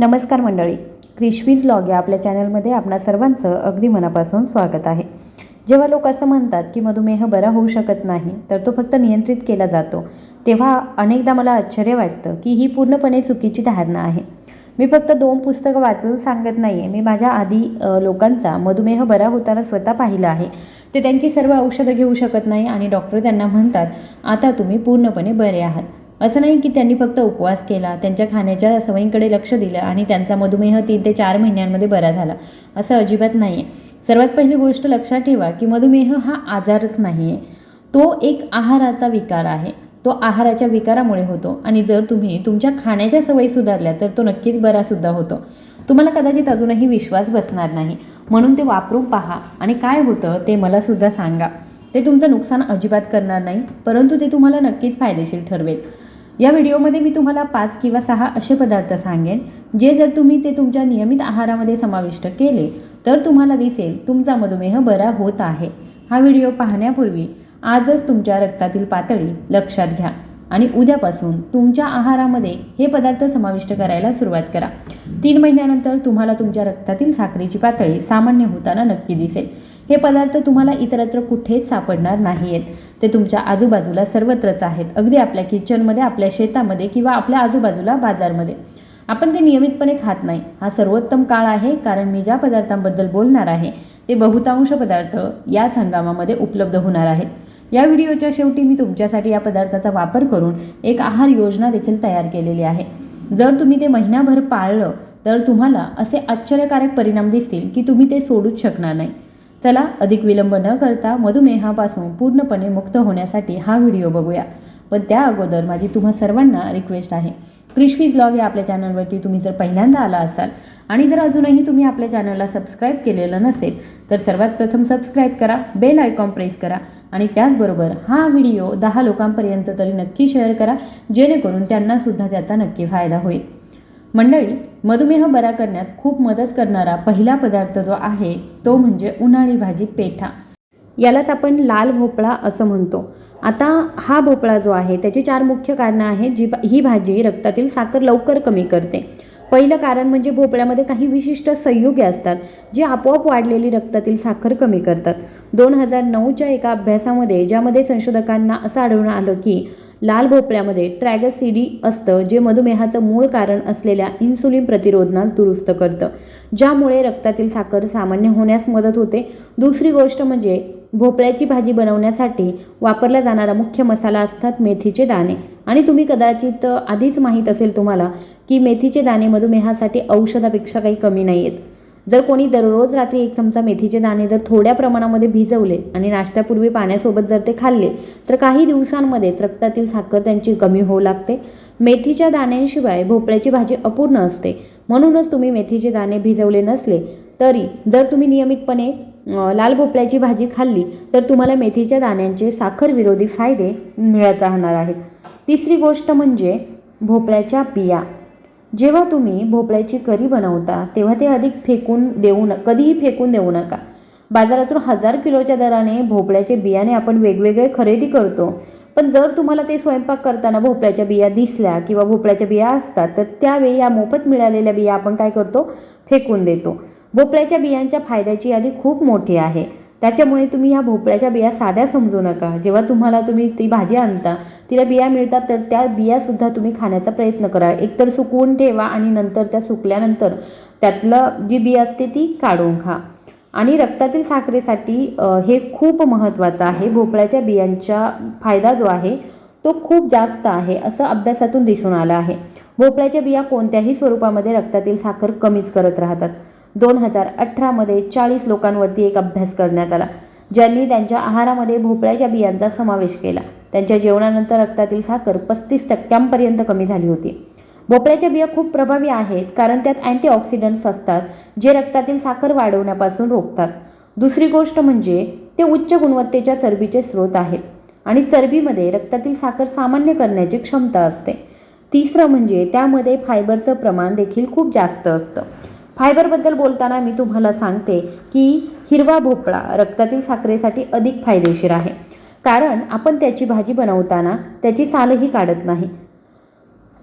नमस्कार मंडळी. क्रिशवीज लॉग या आपल्या चॅनलमध्ये आपणा सर्वांचं अगदी मनापासून स्वागत आहे. जेव्हा लोक असं म्हणतात की मधुमेह बरा होऊ शकत नाही तर तो फक्त नियंत्रित केला जातो. तेव्हा अनेकदा मला आश्चर्य वाटतं की ही पूर्णपणे चुकीची धारणा आहे. मी फक्त दोन पुस्तकं वाचून सांगत नाही आहे मी माझ्या आधी लोकांचा मधुमेह बरा होताना स्वतः पाहिलं आहे. ते त्यांची सर्व औषधं घेऊ शकत नाही आणि डॉक्टर त्यांना म्हणतात आता तुम्ही पूर्णपणे बरे आहात. असं नाही की त्यांनी फक्त उपवास केला त्यांच्या खाण्याच्या सवयींकडे लक्ष दिलं आणि त्यांचा मधुमेह तीन ते चार महिन्यांमध्ये बरा झाला. असं अजिबात नाही आहे सर्वात पहिली गोष्ट लक्षात ठेवा की मधुमेह हा आजारच नाही आहे तो एक आहाराचा विकार आहे. तो आहाराच्या विकारामुळे होतो आणि जर तुम्ही तुमच्या खाण्याच्या सवयी सुधारल्या तर तो नक्कीच बरासुद्धा होतो. तुम्हाला कदाचित अजूनही विश्वास बसणार नाही. म्हणून ते वापरून पहा आणि काय होतं ते मला सुद्धा सांगा. ते तुमचं नुकसान अजिबात करणार नाही परंतु ते तुम्हाला नक्कीच फायदेशीर ठरवेल. या व्हिडिओमध्ये मी तुम्हाला पाच किंवा सहा असे पदार्थ सांगेन जे जर तुम्ही ते तुमच्या नियमित आहारामध्ये समाविष्ट केले तर तुम्हाला दिसेल तुमचा मधुमेह बरा होत आहे. हा व्हिडिओ पाहण्यापूर्वी आजच तुमच्या रक्तातील पातळी लक्षात घ्या आणि उद्यापासून तुमच्या आहारामध्ये हे पदार्थ समाविष्ट करायला सुरुवात करा. तीन महिन्यानंतर तुम्हाला तुमच्या रक्तातील साखरेची पातळी सामान्य होताना नक्की दिसेल. हे पदार्थ तुम्हाला इतरत्र कुठेच सापडणार नाही आहेत ते तुमच्या आजूबाजूला सर्वत्रच आहेत. अगदी आपल्या किचनमध्ये आपल्या शेतामध्ये किंवा आपल्या आजूबाजूला बाजारमध्ये. आपण ते नियमितपणे खात नाही. हा सर्वोत्तम काळ आहे कारण मी ज्या पदार्थांबद्दल बोलणार आहे ते बहुतांश पदार्थ याच हंगामामध्ये उपलब्ध होणार आहेत. या व्हिडिओच्या शेवटी मी तुमच्यासाठी या पदार्थाचा वापर करून एक आहार योजना देखील तयार केलेली आहे. जर तुम्ही ते महिनाभर पाळलं तर तुम्हाला असे आश्चर्यकारक परिणाम दिसतील की तुम्ही ते सोडूच शकणार नाही. चला अधिक विलंब न करता मधुमेहापासून पूर्णपणे मुक्त होण्यासाठी हा व्हिडिओ बघूया. पण त्या अगोदर माझी तुम्हा सर्वांना रिक्वेस्ट आहे. क्रिशवीज ब्लॉग या आपल्या चॅनलवरती तुम्ही जर पहिल्यांदा आला असाल आणि जर अजूनही तुम्ही आपल्या चॅनलला सबस्क्राईब केलेलं नसेल तर सर्वात प्रथम सबस्क्राईब करा बेल आयकॉन प्रेस करा आणि त्याचबरोबर हा व्हिडिओ दहा लोकांपर्यंत तरी नक्की शेअर करा जेणेकरून त्यांनासुद्धा त्याचा नक्की फायदा होईल. मंडळी मधुमेह बरा करण्यात खूप मदत करणारा पहिला पदार्थ जो आहे तो म्हणजे उन्हाळी भाजी पेठा. यालाच आपण लाल भोपळा असं म्हणतो. आता हा भोपळा जो आहे त्याची चार मुख्य कारणं आहेत जी ही भाजी रक्तातील साखर लवकर कमी करते. पहिलं कारण म्हणजे भोपळ्यामध्ये काही विशिष्ट संयुगे असतात जे आपोआप वाढलेली रक्तातील साखर कमी करतात. दोन हजार नऊच्या एका अभ्यासामध्ये ज्यामध्ये संशोधकांना असं आढळून आलं की लाल भोपळ्यामध्ये ट्रॅगसिडी असतं जे मधुमेहाचं मूळ कारण असलेल्या इन्सुलिन प्रतिरोधनास दुरुस्त करतं. ज्यामुळे रक्तातील साखर सामान्य होण्यास मदत होते. दुसरी गोष्ट म्हणजे भोपळ्याची भाजी बनवण्यासाठी वापरला जाणारा मुख्य मसाला असतात मेथीचे दाणे. आणि तुम्ही कदाचित आधीच माहीत असेल तुम्हाला की मेथीचे दाणे मधुमेहासाठी औषधापेक्षा काही कमी नाही आहेत जर कोणी दररोज रात्री एक चमचा मेथीचे दाणे जर थोड्या प्रमाणामध्ये भिजवले आणि नाश्त्यापूर्वी पाण्यासोबत जर ते खाल्ले तर काही दिवसांमध्येच रक्तातील साखर त्यांची कमी होऊ लागते. मेथीच्या दाण्यांशिवाय भोपळ्याची भाजी अपूर्ण असते. म्हणूनच तुम्ही मेथीचे दाणे भिजवले नसले तरी जर तुम्ही नियमितपणे लाल भोपळ्याची भाजी खाल्ली तर तुम्हाला मेथीच्या दाण्यांचे साखर विरोधी फायदे मिळत राहणार आहेत. तिसरी गोष्ट म्हणजे भोपळ्याच्या बिया. जेव्हा तुम्ही भोपळ्याची करी बनवता तेव्हा ते अधिक फेकून देऊ न कधीही फेकून देऊ नका. बाजारातून हजार किलोच्या दराने भोपळ्याचे बियाणे आपण वेगवेगळे खरेदी करतो. पण जर तुम्हाला ते स्वयंपाक करताना भोपळ्याच्या बिया दिसल्या किंवा भोपळ्याच्या बिया असतात तर त्यावेळी या मोफत मिळालेल्या बिया आपण काय करतो? फेकून देतो. भोपळ्याच्या बियांच्या फायद्याची यादी खूप मोठी आहे. त्याच्यामुळे तुम्ही ह्या भोपळ्याच्या बिया साध्या समजू नका. जेव्हा तुम्हाला तुम्ही ती भाजी आणता तिला बिया मिळतात तर त्या बियासुद्धा तुम्ही खाण्याचा प्रयत्न करा. एकतर सुकवून ठेवा आणि नंतर त्या सुकल्यानंतर त्यातलं जी बिया असते ती काढून खा. आणि रक्तातील साखरेसाठी हे खूप महत्त्वाचं आहे. भोपळ्याच्या बियांचा फायदा जो आहे तो खूप जास्त आहे असं अभ्यासातून दिसून आलं आहे. भोपळ्याच्या बिया कोणत्याही स्वरूपामध्ये रक्तातील साखर कमीच करत राहतात. दोन हजार अठरामध्ये चाळीस लोकांवरती एक अभ्यास करण्यात आला ज्यांनी त्यांच्या आहारामध्ये भोपळ्याच्या बियांचा समावेश केला. त्यांच्या जेवणानंतर रक्तातील साखर पस्तीस टक्क्यांपर्यंत कमी झाली होती. भोपळ्याच्या बिया खूप प्रभावी आहेत कारण त्यात अँटीऑक्सिडंट्स असतात जे रक्तातील साखर वाढवण्यापासून रोखतात. दुसरी गोष्ट म्हणजे ते उच्च गुणवत्तेच्या चरबीचे स्रोत आहेत आणि चरबीमध्ये रक्तातील साखर सामान्य करण्याची क्षमता असते. तिसरं म्हणजे त्यामध्ये फायबरचं प्रमाण देखील खूप जास्त असतं. फायबरबद्दल बोलताना मी तुम्हाला सांगते की हिरवा भोपळा रक्तातील साखरेसाठी अधिक फायदेशीर आहे. कारण आपण त्याची भाजी बनवताना त्याची सालही काढत नाही.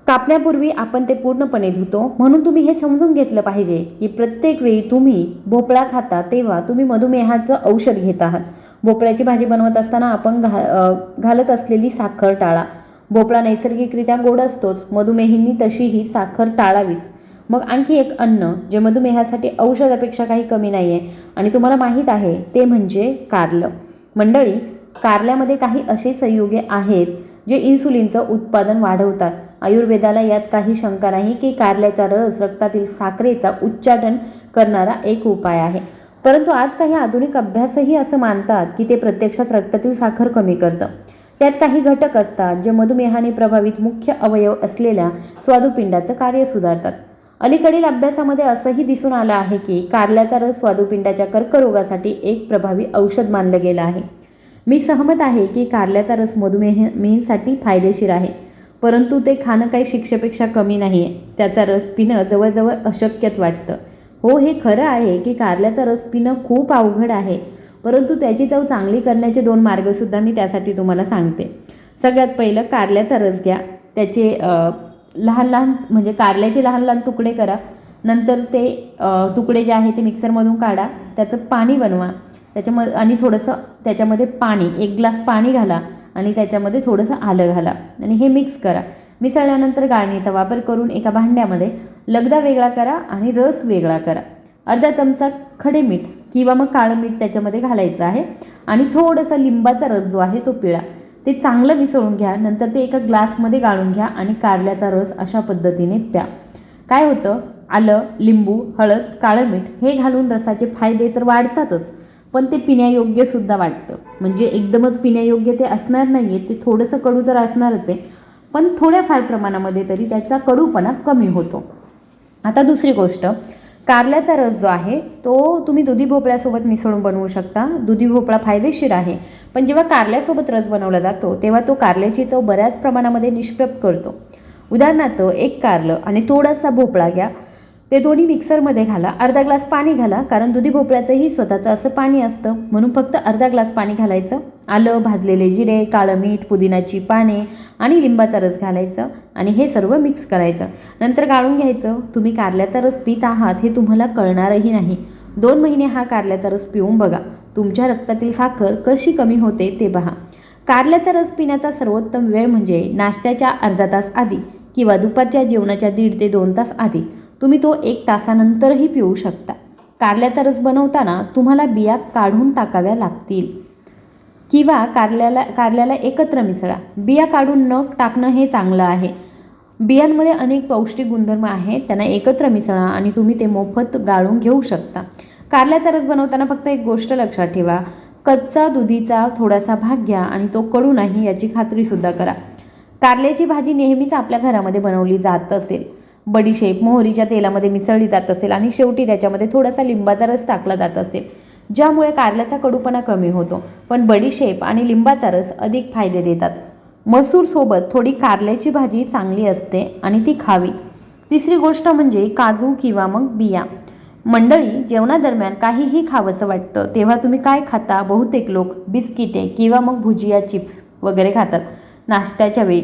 कापण्यापूर्वी आपण ते पूर्णपणे धुतो. म्हणून तुम्ही हे समजून घेतलं पाहिजे की प्रत्येक वेळी तुम्ही भोपळा खाता तेव्हा तुम्ही मधुमेहाचं औषध घेत आहात. भोपळ्याची भाजी बनवत असताना आपण घा घालत असलेली साखर टाळा. भोपळा नैसर्गिकरित्या गोड असतोच. मधुमेहींनी तशीही साखर टाळावीच. मग आणखी एक अन्न जे मधुमेहासाठी औषधापेक्षा काही कमी नाही आहे आणि तुम्हाला माहीत आहे ते म्हणजे कारलं. मंडळी कारल्यामध्ये काही असे संयुगे आहेत जे इन्सुलिनचं उत्पादन वाढवतात. आयुर्वेदाला यात काही शंका नाही की कारल्याचा रस रक्तातील साखरेचा उच्चाटन करणारा एक उपाय आहे. परंतु आज काही आधुनिक अभ्यासही असं मानतात की ते प्रत्यक्षात रक्तातील साखर कमी करतं. त्यात काही घटक असतात जे मधुमेहाने प्रभावित मुख्य अवयव असलेल्या स्वादुपिंडाचं कार्य सुधारतात. अलीकडील अभ्यासामध्ये असंही दिसून आलं आहे की कारल्याचा रस स्वादुपिंडाच्या कर्करोगासाठी एक प्रभावी औषध मानलं गेलं आहे. मी सहमत आहे की कारल्याचा रस मधुमेहीसाठी फायदेशीर आहे परंतु ते खाणं काही शिक्षेपेक्षा कमी नाही आहे त्याचा रस पिणं जवळजवळ अशक्यच वाटतं. हो हे खरं आहे की कारल्याचा रस पिणं खूप अवघड आहे परंतु त्याची चव चांगली करण्याचे दोन मार्गसुद्धा मी त्यासाठी तुम्हाला सांगते. सगळ्यात पहिलं कारल्याचा रस घ्या. त्याचे लहान लहान म्हणजे कारल्याचे लहान लहान तुकडे करा. नंतर ते तुकडे जे आहे ते मिक्सरमधून काढा. त्याचं पाणी बनवा. त्याच्यामध्ये आणि थोडंसं त्याच्यामध्ये पाणी एक ग्लास पाणी घाला आणि त्याच्यामध्ये थोडंसं आलं घाला. आणि हे मिक्स करा. मिसळल्यानंतर गाळणीचा वापर करून एका भांड्यामध्ये लगदा वेगळा करा आणि रस वेगळा करा. अर्धा चमचा खडे मीठ किंवा मग काळं मीठ त्याच्यामध्ये घालायचं आहे. आणि थोडंसं लिंबाचा रस जो आहे तो पिळा. ते चांगलं मिसळून घ्या नंतर ते एका ग्लासमध्ये गाळून घ्या आणि कारल्याचा रस अशा पद्धतीने प्या. काय होतं? आलं लिंबू हळद काळं मीठ हे घालून रसाचे फायदे तर वाढतातच पण ते पिण्यायोग्य सुद्धा वाटतं. म्हणजे एकदमच पिण्यायोग्य ते असणार नाही आहे ते थोडंसं कडू तर असणारच आहे पण थोड्याफार प्रमाणामध्ये तरी त्याचा कडूपणा कमी होतो. आता दुसरी गोष्ट कारल्याचा रस जो आहे तो तुम्ही दुधी भोपळ्यासोबत मिसळून बनवू शकता. दुधी भोपळा फायदेशीर आहे. पण जेव्हा कारल्यासोबत रस बनवला जातो तेव्हा तो कारल्याची चव बऱ्याच प्रमाणामध्ये निष्प्रप करतो. उदाहरणार्थ एक कारलं आणि थोडासा भोपळा घ्या. ते दोन्ही मिक्सरमध्ये घाला. अर्धा ग्लास पाणी घाला कारण दुधी भोपळ्याचंही स्वतःचं असं पाणी असतं. म्हणून फक्त अर्धा ग्लास पाणी घालायचं. आलं भाजलेले जिरे काळं मीठ पुदिनाची पाने आणि लिंबाचा रस घालायचं आणि हे सर्व मिक्स करायचं. नंतर गाळून घ्यायचं. तुम्ही कारल्याचा रस पित आहात हे तुम्हाला कळणारही नाही. दोन महिने हा कारल्याचा रस पिऊन बघा. तुमच्या रक्तातील साखर कशी कमी होते ते पहा. कारल्याचा रस पिण्याचा सर्वोत्तम वेळ म्हणजे नाश्त्याच्या अर्धा तास आधी किंवा दुपारच्या जेवणाच्या दीड ते दोन तास आधी. तुम्ही तो एक तासानंतरही पिऊ शकता. कारल्याचा रस बनवताना तुम्हाला बिया काढून टाकाव्या लागतील. किंवा कारल्याला कारल्याला एकत्र मिसळा. बिया काढून न टाकणं हे चांगलं आहे. बियांमध्ये अनेक पौष्टिक गुणधर्म आहेत त्यांना एकत्र मिसळा आणि तुम्ही ते मोफत गाळून घेऊ शकता. कारल्याचा रस बनवताना फक्त एक गोष्ट लक्षात ठेवा. कच्चा दुधीचा थोडासा भाग घ्या आणि तो कडू नाही याची खात्रीसुद्धा करा. कारल्याची भाजी नेहमीच आपल्या घरामध्ये बनवली जात असेल. बडीशेप मोहरीच्या तेलामध्ये मिसळली जात असेल आणि शेवटी त्याच्यामध्ये थोडासा लिंबाचा रस टाकला जात असेल ज्यामुळे कारल्याचा कडूपणा कमी होतो. पण बडीशेप आणि लिंबाचा रस अधिक फायदे देतात. मसूरसोबत थोडी कारल्याची भाजी चांगली असते आणि ती खावी. तिसरी गोष्ट म्हणजे काजू किंवा मग बिया. मंडळी जेवणादरम्यान काहीही खावंसं वाटतं तेव्हा तुम्ही काय खाता? बहुतेक लोक बिस्किटे किंवा मग भुजिया चिप्स वगैरे खातात. नाश्त्याच्या वेळी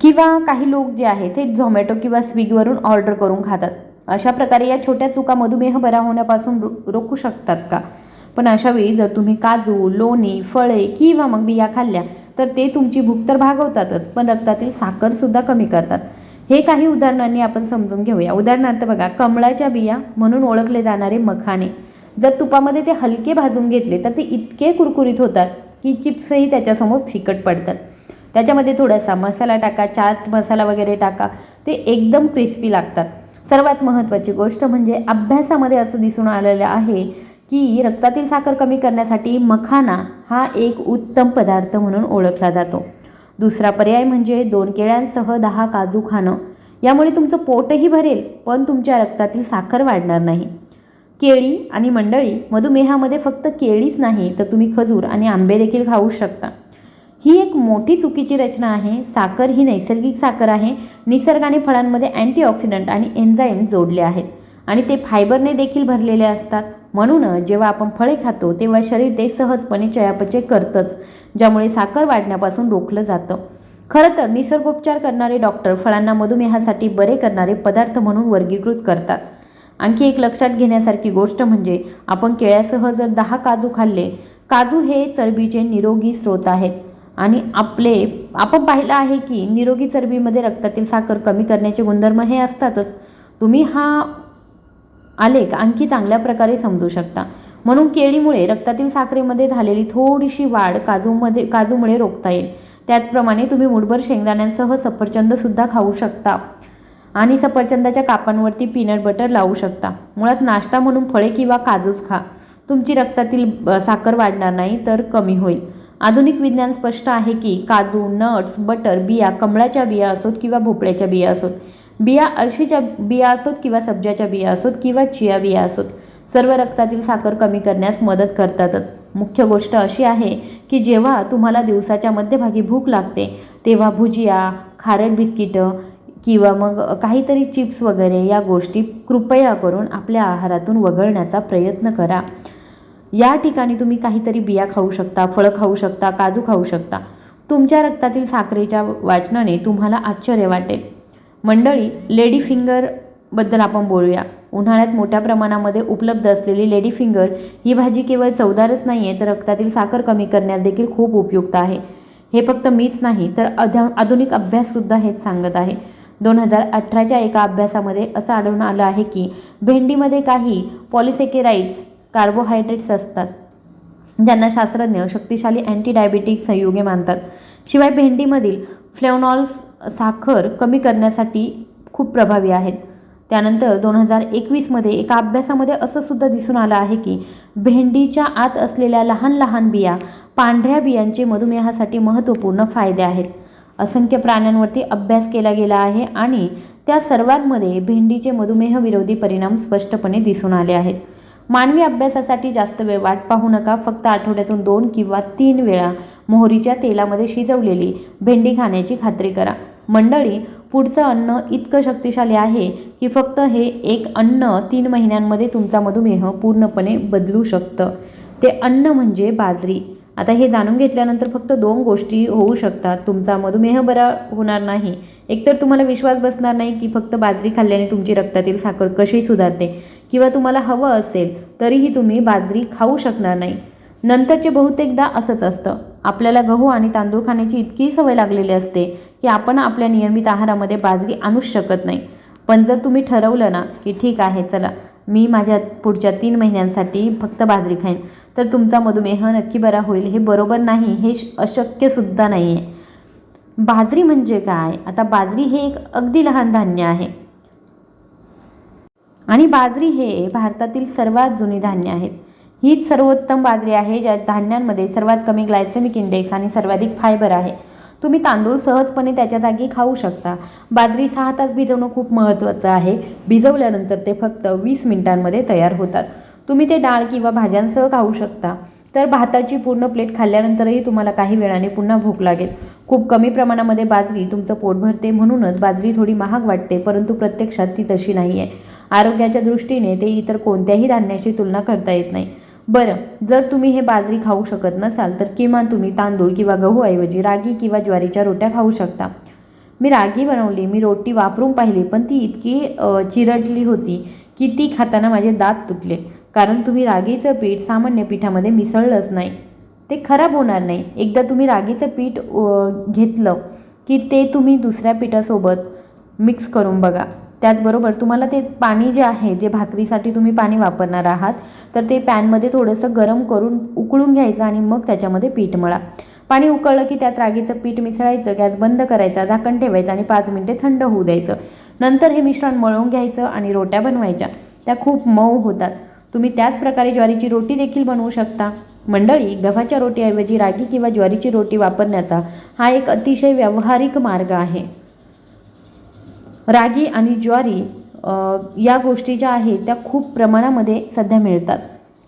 किंवा काही लोक जे आहेत ते झोमॅटो किंवा स्विगीवरून ऑर्डर करून खातात. अशा प्रकारे या छोट्या चुका मधुमेह बरा होण्यापासून रो रोखू शकतात का? पण अशा वेळी जर तुम्ही काजू लोणी फळे किंवा मग बिया खाल्ल्या तर ते तुमची भूक तर भागवतातच पण रक्तातील साखरसुद्धा कमी करतात. हे काही उदाहरणांनी आपण समजून घेऊया. उदाहरणार्थ बघा कमळाच्या बिया म्हणून ओळखले जाणारे मखाने जर तुपामध्ये ते हलके भाजून घेतले तर ते इतके कुरकुरीत होतात की चिप्सही त्याच्यासमोर फिकट पडतात. त्याच्यामध्ये थोडासा मसाला टाका चाट मसाला वगैरे टाका ते एकदम क्रिस्पी लागतात. सर्वात महत्त्वाची गोष्ट म्हणजे अभ्यासामध्ये असं दिसून आलेलं आहे की रक्तातील साखर कमी करण्यासाठी मखाना हा एक उत्तम पदार्थ म्हणून ओळखला जातो. दुसरा पर्याय म्हणजे दोन केळ्यांसह दहा काजू खाणं. यामुळे तुमचं पोटही भरेल पण तुमच्या रक्तातील साखर वाढणार नाही. केळी आणि मंडळी मधुमेहामध्ये फक्त केळीच नाही तर तुम्ही खजूर आणि आंबे देखील खाऊ शकता. ही एक मोठी चुकीची रचना आहे. साखर ही नैसर्गिक साखर आहे. निसर्गाने फळांमध्ये अँटीऑक्सिडंट आणि एन्झाईम जोडले आहेत आणि ते फायबरने देखील भरलेले असतात. म्हणून जेव्हा आपण फळे खातो तेव्हा शरीर ते सहजपणे चयापचय करतंच ज्यामुळे साखर वाढण्यापासून रोखलं जातं. खरं तर निसर्गोपचार करणारे डॉक्टर फळांना मधुमेहासाठी बरे करणारे पदार्थ म्हणून वर्गीकृत करतात. आणखी एक लक्षात घेण्यासारखी गोष्ट म्हणजे आपण केळ्यासह जर दहा काजू खाल्ले काजू हे चरबीचे निरोगी स्रोत आहेत. आणि आपले आपण पाहिलं आहे की निरोगी चरबीमध्ये रक्तातील साखर कमी करण्याचे गुणधर्म हे असतातच. तुम्ही हा आलेख आणखी चांगल्या प्रकारे समजू शकता. म्हणून केळीमुळे रक्तातील साखरेमध्ये झालेली थोडीशी वाढ काजूमध्ये काजूमुळे रोखता येईल. त्याचप्रमाणे तुम्ही मुठभर शेंगदाण्यांसह सफरचंदसुद्धा खाऊ शकता. आणि सफरचंदाच्या कापांवरती पीनट बटर लावू शकता. मुळात नाश्ता म्हणून फळे किंवा काजूच खा. तुमची रक्तातील साखर वाढणार नाही तर कमी होईल. आधुनिक विज्ञान स्पष्ट आहे की काजू नट्स बटर बिया कमळाच्या बिया असोत किंवा भोपळ्याच्या बिया असोत. बिया अळशीच्या बिया असोत किंवा सब्जाच्या बिया असोत किंवा चिया बिया असोत. सर्व रक्तातील साखर कमी करण्यास मदत करतातच. मुख्य गोष्ट अशी आहे की जेव्हा तुम्हाला दिवसाच्या मध्यभागी भूक लागते तेव्हा भुजिया खारट बिस्किटं किंवा मग काहीतरी चिप्स वगैरे या गोष्टी कृपया करून आपल्या आहारातून वगळण्याचा प्रयत्न करा. या ठिकाणी तुम्ही काहीतरी बिया खाऊ शकता फळं खाऊ शकता काजू खाऊ शकता. तुमच्या रक्तातील साखरेच्या वाचनाने तुम्हाला आश्चर्य वाटेल. मंडळी लेडी फिंगरबद्दल आपण बोलूया. उन्हाळ्यात मोठ्या प्रमाणामध्ये उपलब्ध असलेली लेडी फिंगर ही भाजी केवळ चवदारच नाही आहे तर रक्तातील साखर कमी करण्यास देखील खूप उपयुक्त आहे. हे फक्त मीच नाही तर अध्या आधुनिक अभ्याससुद्धा हेच सांगत आहे. दोन हजार अठराच्या एका अभ्यासामध्ये असं आढळून आलं आहे की भेंडीमध्ये काही पॉलिसेकेराइड्स कार्बोहायड्रेट्स असतात ज्यांना शास्त्रज्ञ शक्तिशाली अँटी डायबेटिक संयुगे मानतात. शिवाय भेंडीमधील फ्लेवनॉल्स साखर कमी करण्यासाठी खूप प्रभावी आहेत. त्यानंतर दोन हजार एकवीसमध्ये एका अभ्यासामध्ये असं सुद्धा दिसून आलं आहे की भेंडीच्या आत असलेल्या लहान लहान बिया पांढऱ्या बियांचे मधुमेहासाठी महत्त्वपूर्ण फायदे आहेत. असंख्य प्राण्यांवरती अभ्यास केला गेला आहे आणि त्या सर्वांमध्ये भेंडीचे मधुमेह विरोधी परिणाम स्पष्टपणे दिसून आले आहेत. मानवी अभ्यासासाठी जास्त वेळ वाट पाहू नका. फक्त आठवड्यातून दोन किंवा तीन वेळा मोहरीच्या तेलामध्ये शिजवलेली भेंडी खाण्याची खात्री करा. मंडळी पुढचं अन्न इतकं शक्तिशाली आहे की फक्त हे एक अन्न तीन महिन्यांमध्ये तुमचा मधुमेह पूर्णपणे बदलू शकतं. ते अन्न म्हणजे बाजरी. आता हे जाणून घेतल्यानंतर फक्त दोन गोष्टी होऊ शकतात. तुमचा मधुमेह बरा होणार नाही. एकतर तुम्हाला विश्वास बसणार नाही की फक्त बाजरी खाल्ल्याने तुमची रक्तातील साखर कशी सुधारते किंवा तुम्हाला हवं असेल तरीही तुम्ही बाजरी खाऊ शकणार नाही. नंतरचे बहुतेकदा असंच असतं. आपल्याला गहू आणि तांदूळ खाण्याची इतकी सवय लागलेली असते की आपण आपल्या नियमित आहारामध्ये बाजरी आणूच शकत नाही. पण जर तुम्ही ठरवलं ना की ठीक आहे चला मी माझ्या पुढच्या तीन महिन्यांसाठी फक्त बाजरी खाईन. तर तुमचा मधुमेह नक्की बरा होईल. हे बरोबर नाही. हे श- अशक्यसुद्धा नाही आहे बाजरी म्हणजे काय? आता बाजरी हे एक अगदी लहान धान्य आहे. आणि बाजरी हे भारतातील सर्वात जुनी धान्य आहेत हीच सर्वोत्तम बाजरी आहे ज्या धान्यांमध्ये सर्वात कमी ग्लायसेमिक इंडेक्स आणि सर्वाधिक फायबर आहे. तुम्ही तांदूळ सहजपणे त्याच्या जागी खाऊ शकता. बाजरी सहा तास भिजवणं खूप महत्त्वाचं आहे. भिजवल्यानंतर ते फक्त वीस मिनिटांमध्ये तयार होतात. तुम्ही ते डाळ किंवा भाज्यांसह खाऊ शकता. तर भाताची पूर्ण प्लेट खाल्ल्यानंतरही तुम्हाला काही वेळाने पुन्हा भूक लागेल. खूप कमी प्रमाणामध्ये बाजरी तुमचं पोट भरते म्हणूनच बाजरी थोडी महाग वाटते परंतु प्रत्यक्षात ती तशी नाही आहे आरोग्याच्या दृष्टीने ते इतर कोणत्याही धान्याशी तुलना करता येत नाही. बरं जर तुम्ही हे बाजरी खाऊ शकत नसाल तर किमान तुम्ही तांदूळ किंवा गहूऐवजी रागी किंवा ज्वारीच्या रोट्या खाऊ शकता. मी रागी बनवली मी रोटी वापरून पाहिली पण ती इतकी चिरटली चिरडली होती की ती खाताना माझे दात तुटले. कारण तुम्ही रागीचं पीठ सामान्य पिठामध्ये मिसळलंच नाही. ते खराब होणार नाही. एकदा तुम्ही रागीचं पीठ घेतलं की ते तुम्ही दुसऱ्या पिठासोबत मिक्स करून बघा. त्याचबरोबर तुम्हाला ते पाणी जे आहे जे भाकरीसाठी तुम्ही पाणी वापरणार आहात तर ते पॅनमध्ये थोडंसं गरम करून उकळून घ्यायचं आणि मग त्याच्यामध्ये पीठ मळा. पाणी उकळलं की त्यात रागीचं पीठ मिसळायचं गॅस बंद करायचा झाकण ठेवायचं आणि पाच मिनिटे थंड होऊ द्यायचं. नंतर हे मिश्रण मळून घ्यायचं आणि रोट्या बनवायच्या. त्या खूप मऊ होतात. तुम्ही त्याच प्रकारे ज्वारीची रोटी देखील बनवू शकता. मंडळी गव्हाच्या रोटीऐवजी रागी किंवा ज्वारीची रोटी वापरण्याचा हा एक अतिशय व्यावहारिक मार्ग आहे. रागी आणि ज्वारी या गोष्टी ज्या आहेत त्या खूप प्रमाणामध्ये सध्या मिळतात.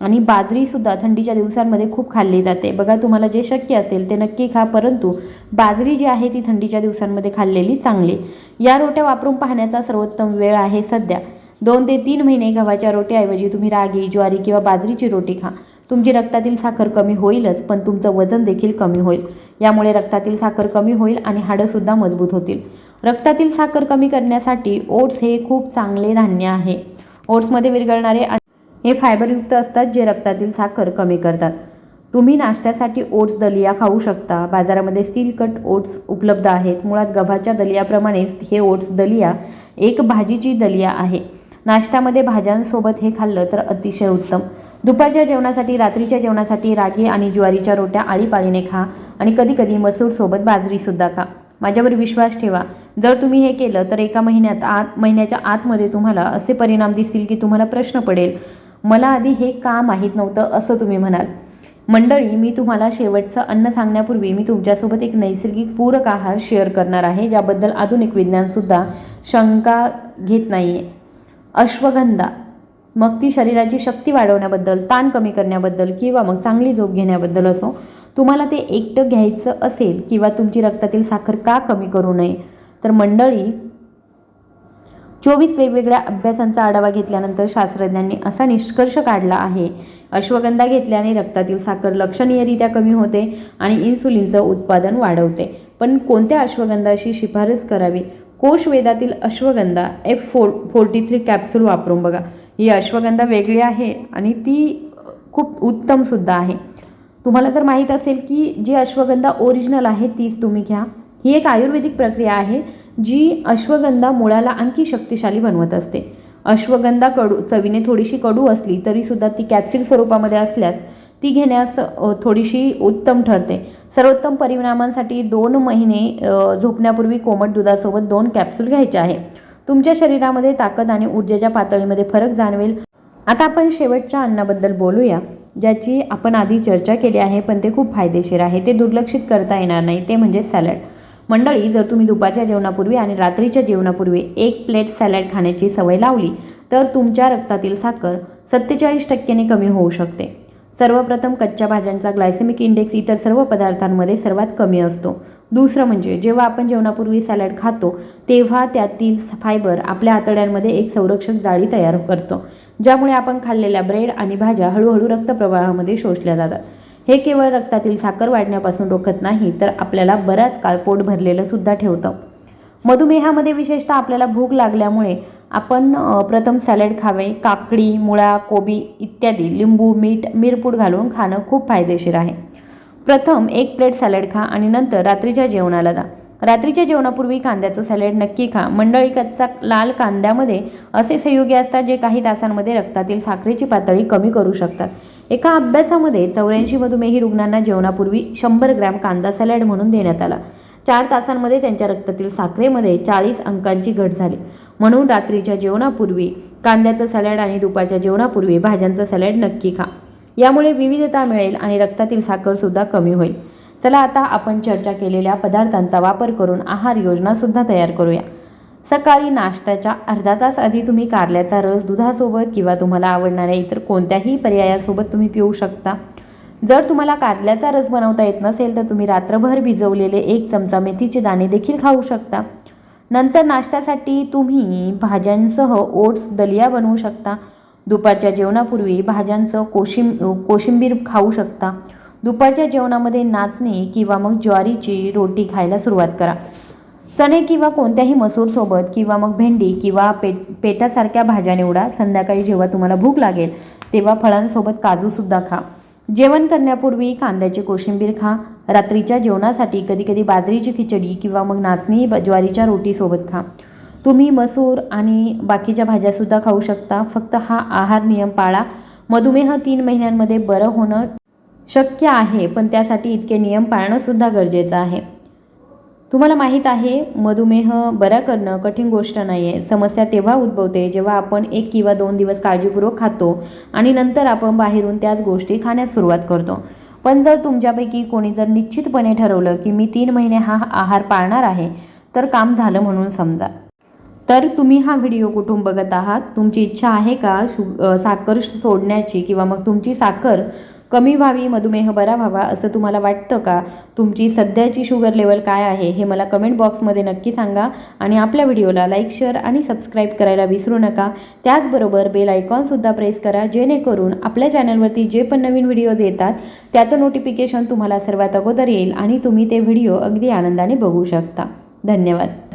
आणि बाजरीसुद्धा थंडीच्या दिवसांमध्ये खूप खाल्ली जाते. बघा तुम्हाला जे शक्य असेल ते नक्की खा परंतु बाजरी जी आहे ती थंडीच्या दिवसांमध्ये खाल्लेली चांगली. या रोट्या वापरून पाहण्याचा सर्वोत्तम वेळ आहे सध्या. दोन ते तीन महिने गव्हाच्या रोट्याऐवजी तुम्ही रागी ज्वारी किंवा बाजरीची रोटी खा. तुमची रक्तातील साखर कमी होईलच पण तुमचं वजन देखील कमी होईल. यामुळे रक्तातील साखर कमी होईल आणि हाडंसुद्धा मजबूत होतील. रक्तातील साखर कमी करण्यासाठी ओट्स हे खूप चांगले धान्य आहे. ओट्समध्ये विरघळणारे हे फायबरयुक्त असतात जे रक्तातील साखर कमी करतात. तुम्ही नाश्त्यासाठी ओट्स दलिया खाऊ शकता. बाजारामध्ये स्टील कट ओट्स उपलब्ध आहेत. मुळात गव्हाच्या दलियाप्रमाणेच हे ओट्स दलिया एक भाजीची दलिया आहे. नाश्त्यामध्ये भाज्यांसोबत हे खाल्लं तर अतिशय उत्तम. दुपारच्या जेवणासाठी रात्रीच्या जेवणासाठी रागी आणि ज्वारीच्या रोट्या आळीपाळीने खा आणि कधीकधी मसूरसोबत बाजरीसुद्धा खा. माझ्यावर विश्वास ठेवा. जर तुम्ही हे केलं तर एका महिन्यात आत महिन्याच्या आतमध्ये तुम्हाला असे परिणाम दिसतील की तुम्हाला प्रश्न पडेल मला आधी हे का माहीत नव्हतं? असं तुम्ही म्हणाल. मंडळी मी तुम्हाला शेवटचं अन्न सांगण्यापूर्वी मी तुमच्यासोबत एक नैसर्गिक पूरक आहार शेअर करणार आहे ज्याबद्दल आधुनिक विज्ञानसुद्धा शंका घेत नाही आहे अश्वगंधा मग ती शरीराची शक्ती वाढवण्याबद्दल ताण कमी करण्याबद्दल किंवा मग चांगली झोप घेण्याबद्दल असो तुम्हाला ते एकटं घ्यायचं असेल किंवा तुमची रक्तातील साखर का कमी करू नये तर मंडळी चोवीस वेगवेगळ्या अभ्यासांचा आढावा घेतल्यानंतर शास्त्रज्ञांनी असा निष्कर्ष काढला आहे. अश्वगंधा घेतल्याने रक्तातील साखर लक्षणीयरित्या कमी होते आणि इन्सुलिनचं उत्पादन वाढवते. पण कोणत्या अश्वगंधाची शिफारस करावी? कोशवेदातील ashwagandha F four forty three capsule वापरून बघा. ही अश्वगंधा वेगळी आहे आणि ती खूप उत्तमसुद्धा आहे. तुम्हाला जर माहीत असेल की जी अश्वगंधा ओरिजिनल आहे तीच तुम्ही घ्या. ही एक आयुर्वेदिक प्रक्रिया आहे जी अश्वगंधा मुळाला आणखी शक्तिशाली बनवत असते. अश्वगंधा कडू चवीने थोडीशी कडू असली तरीसुद्धा ती कॅप्सूल स्वरूपामध्ये असल्यास ती घेण्यास थोडीशी उत्तम ठरते. सर्वोत्तम परिणामांसाठी दोन महिने झोपण्यापूर्वी कोमट दुधासोबत दोन कॅप्सूल घ्यायचे आहे. तुमच्या शरीरामध्ये ताकद आणि ऊर्जेच्या पातळीमध्ये फरक जाणवेल. आता आपण शेवटच्या अन्नाबद्दल बोलूया. ज्याची आपण आधी चर्चा केली आहे पण ते खूप फायदेशीर आहे. ते दुर्लक्षित करता येणार नाही ते म्हणजे सॅलड. मंडळी जर तुम्ही दुपारच्या जेवणापूर्वी आणि रात्रीच्या जेवणापूर्वी एक प्लेट सॅलड खाण्याची सवय लावली तर तुमच्या रक्तातील साखर सत्तेचाळीस टक्क्याने कमी होऊ शकते. सर्वप्रथम कच्च्या भाज्यांचा ग्लायसेमिक इंडेक्स इतर सर्व पदार्थांमध्ये सर्वात कमी असतो. दुसरं म्हणजे जेव्हा आपण जेवणापूर्वी सॅलड खातो तेव्हा त्यातील फायबर आपल्या आतड्यांमध्ये एक संरक्षक जाळी तयार करतो ज्यामुळे आपण खाल्लेल्या ब्रेड आणि भाज्या हळूहळू रक्तप्रवाहामध्ये शोषल्या जातात. हे केवळ रक्तातील साखर वाढण्यापासून रोखत नाही तर आपल्याला बराच काळ पोट भरलेलं सुद्धा ठेवतं. मधुमेहामध्ये विशेषतः आपल्याला भूक लागल्यामुळे आपण प्रथम सॅलड खावे. काकडी मुळा कोबी इत्यादी लिंबू मीठ मिरपूड घालून खाणं खूप फायदेशीर आहे. प्रथम एक प्लेट सॅलड खा आणि नंतर रात्रीच्या जेवणाला जा. रात्रीच्या जेवणापूर्वी कांद्याचं सॅलड नक्की खा. मंडळी कच्चा लाल कांद्यामध्ये असे संयोगी असतात जे काही तासांमध्ये रक्तातील साखरेची पातळी कमी करू शकतात. एका अभ्यासामध्ये चौऱ्याऐंशी मधुमेही रुग्णांना जेवणापूर्वी शंभर ग्रॅम कांदा सॅलड म्हणून देण्यात आला. चार तासांमध्ये त्यांच्या रक्तातील साखरेमध्ये चाळीस अंकांची घट झाली. म्हणून रात्रीच्या जेवणापूर्वी कांद्याचं सॅलड आणि दुपारच्या जेवणापूर्वी भाज्यांचं सॅलड नक्की खा. यामुळे विविधता मिळेल आणि रक्तातील साखरसुद्धा कमी होईल. चला आता आपण चर्चा केलेल्या पदार्थांचा वापर करून आहार योजनासुद्धा तयार करूया. सकाळी नाश्त्याच्या अर्धा तास आधी तुम्ही कारल्याचा रस दुधासोबत किंवा तुम्हाला आवडणाऱ्या इतर कोणत्याही पर्यायासोबत तुम्ही पिऊ शकता. जर तुम्हाला कारल्याचा रस बनवता येत नसेल तर तुम्ही रात्रभर भिजवलेले एक चमचा मेथीचे दाणे देखील खाऊ शकता. नंतर नाश्त्यासाठी तुम्ही भाज्यांसह ओट्स दलिया बनवू शकता. दुपारच्या जेवणापूर्वी भाज्यांचं कोशिं कोशिंबीर खाऊ शकता. दुपारच्या जेवणामध्ये नाचणी किंवा मग ज्वारीची रोटी खायला सुरुवात करा. चणे किंवा कोणत्याही मसूरसोबत किंवा मग भेंडी किंवा पेट पेटासारख्या भाज्या निवडा. संध्याकाळी जेव्हा तुम्हाला भूक लागेल तेव्हा फळांसोबत काजूसुद्धा खा. जेवण करण्यापूर्वी कांद्याची कोशिंबीर खा. रात्रीच्या जेवणासाठी कधीकधी बाजरीची खिचडी किंवा मग नाचणी ब- ज्वारीच्या रोटीसोबत खा. तुम्ही मसूर आणि बाकीच्या भाज्यासुद्धा खाऊ शकता. फक्त हा आहार नियम पाळा. मधुमेह तीन महिन्यांमध्ये बरं होणं शक्य आहे पण त्यासाठी इतके नियम पाळणंसुद्धा गरजेचं आहे. तुम्हाला माहीत आहे मधुमेह बरा करणं कठीण गोष्ट नाही आहे समस्या तेव्हा उद्भवते जेव्हा आपण एक किंवा दोन दिवस काळजीपूर्वक खातो आणि नंतर आपण बाहेरून त्याच गोष्टी खाण्यास सुरुवात करतो. पण जर तुमच्यापैकी कोणी जर निश्चितपणे ठरवलं की मी तीन महिने हा आहार पाळणार आहे तर काम झालं म्हणून समजा. तर तुम्ही हा व्हिडिओ कुठून बघत आहात? तुमची इच्छा आहे का शु साखर सोडण्याची किंवा मग तुमची साखर कमी व्हावी मधुमेह बरा व्हावा असं तुम्हाला वाटतं का? तुमची सध्याची शुगर लेवल काय आहे हे मला कमेंट बॉक्समध्ये नक्की सांगा आणि आपल्या व्हिडिओला लाईक शेअर आणि सबस्क्राईब करायला विसरू नका. त्याचबरोबर बेल आयकॉनसुद्धा प्रेस करा जेणेकरून आपल्या चॅनलवरती जे पण नवीन व्हिडिओज येतात त्याचं नोटिफिकेशन तुम्हाला सर्वात अगोदर येईल आणि तुम्ही ते व्हिडिओ अगदी आनंदाने बघू शकता. धन्यवाद.